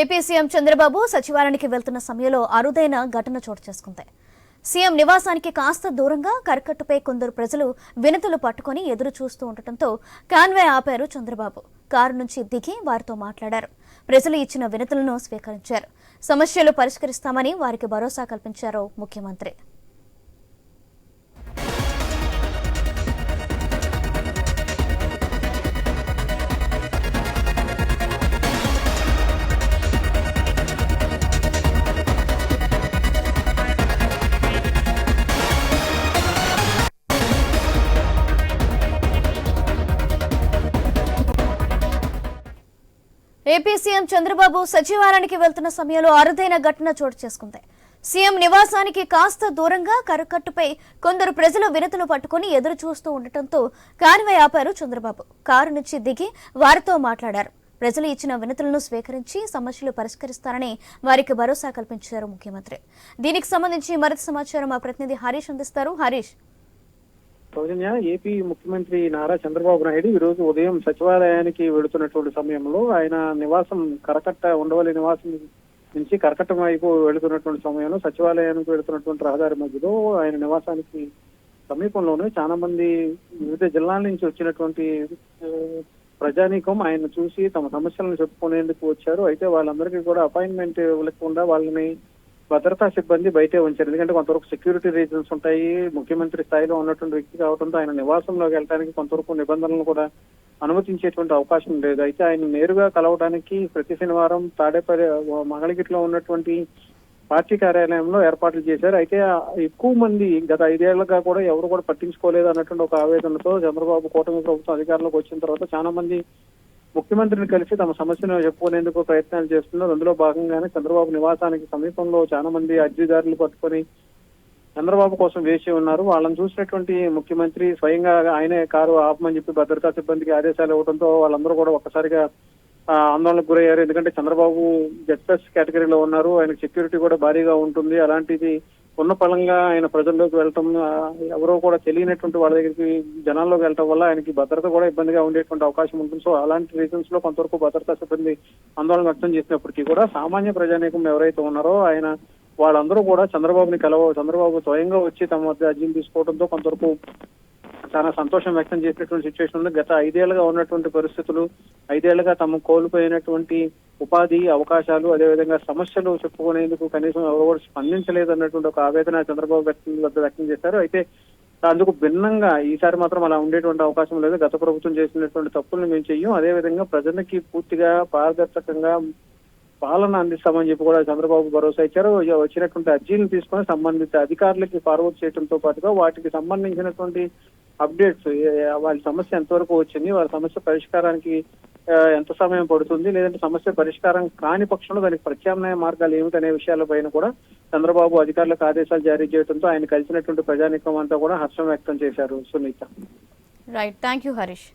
AP CM Chandrababu సచివాలయానికి వెళ్తున్న సమయంలో అరుదైన ఘటన చోటు చేసుకుంది. సీఎం నివాసానికి కాస్త దూరంగా కరకట్టుపై కొందరు ప్రజలు వినతులు పట్టుకొని ఎదురు చూస్తూ ఉండటంతో కాన్వే ఆపారు చంద్రబాబు. కారు నుంచి దిగి వారితో మాట్లాడారు. ప్రజలు ఇచ్చిన వినతులను స్వీకరించారు. సమస్యలు పరిష్కరిస్తామని వారికి భరోసా కల్పించారు ముఖ్యమంత్రి. ఏపీ సీఎం చంద్రబాబు సచివాలయానికి వెళ్తున్న సమయంలో అరుదైన ఘటన చోటు చేసుకుంది. సీఎం నివాసానికి కాస్త దూరంగా కరకట్టుపై కొందరు ప్రజలు వినతులు పట్టుకుని ఎదురు చూస్తూ ఉండటంతో కాన్వే ఆపారు చంద్రబాబు. కారు నుంచి దిగి వారితో మాట్లాడారు. ప్రజలు ఇచ్చిన వినతులను స్వీకరించి సమస్యలు పరిష్కరిస్తారని వారికి భరోసా కల్పించారు ముఖ్యమంత్రి. దీనికి సంబంధించి మరింత సమాచారం మా ప్రతినిధి హరీష్ అందిస్తారు. హరీష్. సౌజన్య ఏపీ ముఖ్యమంత్రి నారా చంద్రబాబు నాయుడు ఈ రోజు ఉదయం సచివాలయానికి వెళుతున్నటువంటి సమయంలో ఆయన నివాసం కరకట్ట ఉండవల్లి నివాసం నుంచి కరకట్ట వైపు వెళుతున్నటువంటి సమయంలో సచివాలయానికి వెళుతున్నటువంటి రహదారి మధ్యలో ఆయన నివాసానికి సమీపంలోనే చాలా మంది వివిధ జిల్లాల నుంచి వచ్చినటువంటి ప్రజానీకం ఆయన చూసి తమ సమస్యలను చెప్పుకునేందుకు వచ్చారు. అయితే వాళ్ళందరికీ కూడా అపాయింట్మెంట్ ఇవ్వకుండా వాళ్ళని భద్రతా సిబ్బంది బయటే ఉంచారు. ఎందుకంటే కొంతవరకు సెక్యూరిటీ రీజన్స్ ఉంటాయి. ముఖ్యమంత్రి స్థాయిలో ఉన్నటువంటి వ్యక్తి కావడంతో ఆయన నివాసంలోకి వెళ్ళడానికి కొంతవరకు నిబంధనలు కూడా అనుమతించేటువంటి అవకాశం లేదు. అయితే ఆయన నేరుగా కలవడానికి ప్రతి శనివారం తాడేపల్లి మంగళగిరిలో ఉన్నటువంటి పార్టీ కార్యాలయంలో ఏర్పాట్లు చేశారు. అయితే ఎక్కువ మంది గత ఐదేళ్ళుగా కూడా ఎవరు కూడా పట్టించుకోలేదు అన్నటువంటి ఒక ఆవేదనతో చంద్రబాబు కూటమి ప్రభుత్వం అధికారంలోకి వచ్చిన తర్వాత చాలా మంది ముఖ్యమంత్రిని కలిసి తమ సమస్యను చెప్పుకునేందుకు ప్రయత్నాలు చేస్తున్నారు. అందులో భాగంగానే చంద్రబాబు నివాసానికి సమీపంలో చాలా మంది అర్జీదారులు పట్టుకొని చంద్రబాబు కోసం వేచి ఉన్నారు. వాళ్ళని చూసినటువంటి ముఖ్యమంత్రి స్వయంగా ఆయనే కారు ఆపమని చెప్పి భద్రతా సిబ్బందికి ఆదేశాలు ఇవ్వడంతో వాళ్ళందరూ కూడా ఒక్కసారిగా ఆందోళనకు గురయ్యారు. ఎందుకంటే చంద్రబాబు జెడ్ కేటగిరీలో ఉన్నారు. ఆయనకు సెక్యూరిటీ కూడా భారీగా ఉంటుంది. అలాంటిది ఉన్న పలంగా ఆయన ప్రజల్లోకి వెళ్ళటం ఎవరో కూడా తెలియనటువంటి వాళ్ళ దగ్గరికి జనాల్లోకి వెళ్ళటం వల్ల ఆయనకి భద్రత కూడా ఇబ్బందిగా ఉండేటువంటి అవకాశం ఉంటుంది. సో అలాంటి రీజన్స్లో కొంతవరకు భద్రతా సిబ్బంది ఆందోళన వ్యక్తం చేసినప్పటికీ కూడా సామాన్య ప్రజానీకం ఎవరైతే ఉన్నారో ఆయన వాళ్ళందరూ కూడా చంద్రబాబుని కలవ చంద్రబాబు స్వయంగా వచ్చి తమ మధ్య అర్జీని తీసుకోవడంతో కొంతవరకు చాలా సంతోషం వ్యక్తం చేసినటువంటి సిచ్యువేషన్ ఉంది గత ఐదేళ్ళుగా ఉన్నటువంటి పరిస్థితులు ఐదేళ్ళుగా తమ కోల్పోయినటువంటి ఉపాధి అవకాశాలు అదేవిధంగా సమస్యలు చెప్పుకునేందుకు కనీసం ఎవరు కూడా స్పందించలేదు అన్నటువంటి ఒక ఆవేదన చంద్రబాబు వ్యక్తం వద్ద వ్యక్తం చేశారు. అయితే అందుకు భిన్నంగా ఈసారి మాత్రం అలా ఉండేటువంటి అవకాశం లేదు. గత ప్రభుత్వం చేసినటువంటి తప్పులను మేము చెయ్యం. అదేవిధంగా ప్రజలకి పూర్తిగా పారదర్శకంగా పాలన అందిస్తామని చెప్పి కూడా చంద్రబాబు భరోసా ఇచ్చారు. ఇక వచ్చినటువంటి అర్జీలను తీసుకొని సంబంధిత అధికారులకి ఫార్వర్డ్ చేయడంతో పాటుగా వాటికి సంబంధించినటువంటి అప్డేట్స్ వాళ్ళ సమస్య ఎంతవరకు వచ్చింది వారి సమస్య పరిష్కారానికి ఎంత సమయం పడుతుంది లేదంటే సమస్య పరిష్కారం కాని పక్షంలో దానికి ప్రత్యామ్నాయ మార్గాలు ఏమిటనే విషయాలపైన కూడా చంద్రబాబు అధికారులకు ఆదేశాలు జారీ చేయడంతో ఆయన కలిసినటువంటి ప్రజానికం అంతా కూడా హర్షం వ్యక్తం చేశారు Sunitha. Right thank you Harish